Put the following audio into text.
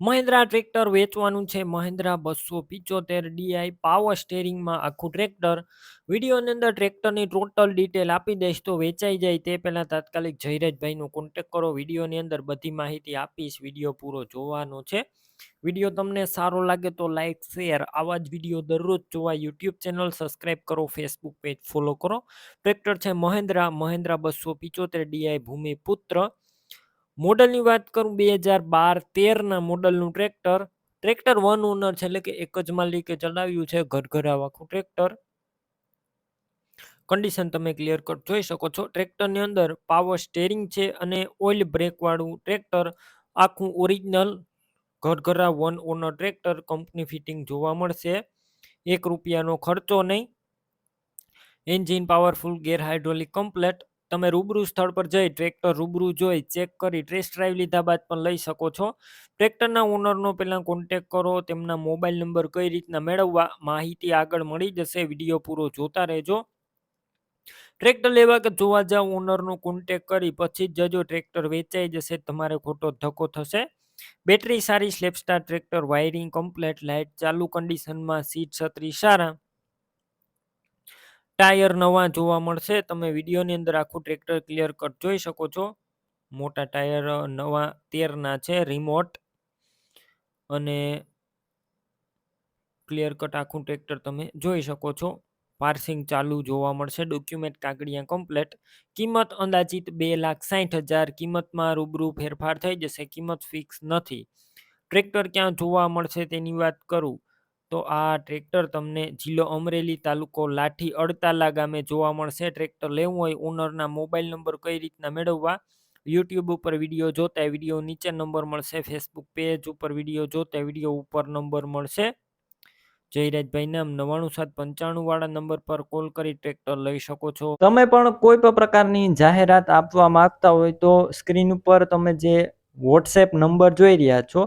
Mahindra tractor વેચવાનું છે. મહિન્દ્રા બસો પિચોતેર ડીઆઈ પાવર સ્ટેરિંગમાં આખું ટ્રેક્ટર વિડીયોની અંદર ટ્રેક્ટરની ટોટલ ડિટેલ આપી દઈશ તો વેચાઈ જાય. તે પહેલાં તાત્કાલિક જયરાજભાઈનો કોન્ટેક કરો. વિડીયોની અંદર બધી માહિતી આપીશ. વીડિયો પૂરો જોવાનો છે. વીડિયો તમને સારો લાગે તો લાઇક શેર, આવા જ વીડિયો દરરોજ જોવા યુટ્યુબ ચેનલ સબસ્ક્રાઇબ કરો. ફેસબુક પેજ ફોલો કરો. ટ્રેક્ટર છે મહિન્દ્રા. મહિન્દ્રા બસો પિચોતેર ડીઆઈ ભૂમિપુત્ર. મોડલની વાત કરું બે હજાર બાર તેરના મોડલનું ટ્રેક્ટર. ટ્રેક્ટર વન ઓનર છે, એટલે કે એક જ માલિકે ચલાવ્યું છે ઘરઘરાવ આખું ટ્રેક્ટર. કન્ડિશન તમે ક્લિયર કટ જોઈ શકો છો. ટ્રેક્ટરની અંદર પાવર સ્ટેરિંગ છે અને ઓઇલ બ્રેકવાળું ટ્રેક્ટર. આખું original ઘરઘરા one owner tractor company fitting જોવા મળશે. એક રૂપિયાનો ખર્ચો નહીં. Engine powerful gear hydraulic complete તમે રૂબરૂ સ્થળ પર જઈ ટ્રેક્ટર રૂબરૂ જોઈ ચેક કરી ટેસ્ટ ડ્રાઈવ લીધા બાદ પણ લઈ શકો છો. ટ્રેક્ટરના ઓનરનો પહેલાં કોન્ટેક કરો, તેમના મોબાઈલ નંબર કઈ રીતના મેળવવા, માહિતી આગળ મળી જશે વીડિયો પૂરો જોતા રહેજો. ટ્રેક્ટર લેવા કે જોવા જાવ ઓનરનો કોન્ટેક કરી, પછી જ જજો, ટ્રેક્ટર વેચાઈ જશે, તમારે ખોટો ધક્કો થશે. બેટરી સારી સ્લેપસ્ટાર ટ્રેક્ટર વાયરિંગ કમ્પ્લેટ લાઇટ ચાલુ કન્ડિશનમાં સીટ છત્રી સારા. ટાયર નવા જોવા મળશે. તમે વિડીયોની અંદર આખું ટ્રેક્ટર ક્લિયર કટ જોઈ શકો છો. મોટા ટાયર નવા તેરના છે રિમોટ અને ક્લિયર કટ આખું ટ્રેક્ટર તમે જોઈ શકો છો. પાર્સિંગ ચાલુ જોવા મળશે. ડોક્યુમેન્ટ કાગળિયા કમ્પ્લેટ કિંમત અંદાજિત બે લાખ સાઠ હજાર. કિંમતમાં રૂબરૂ ફેરફાર થઈ જશે. કિંમત ફિક્સ નથી. ટ્રેક્ટર ક્યાં જોવા મળશે તેની વાત કરું. તો આ ટ્રેક્ટર તમને જિલ્લો અમરેલી તાલુકો લાઠી અડતાલા ગામે જોવા મળશે. ટ્રેક્ટર લેવું હોય ઓનરના મોબાઈલ નંબર કઈ રીતના મેળવવા યુટ્યુબ ઉપર વીડિયો જોતા વીડિયો નીચે નંબર મળશે. ફેસબુક પેજ ઉપર વીડિયો જોતા વીડિયો ઉપર નંબર મળશે. જયરાજભાઈ નામ નવાણું સાત પંચાણું વાળા નંબર પર કોલ કરી ટ્રેક્ટર લઈ શકો છો. તમે પણ કોઈ પણ પ્રકારની જાહેરાત આપવા માંગતા હોય તો સ્ક્રીન ઉપર તમે જે વોટ્સએપ નંબર જોઈ રહ્યા છો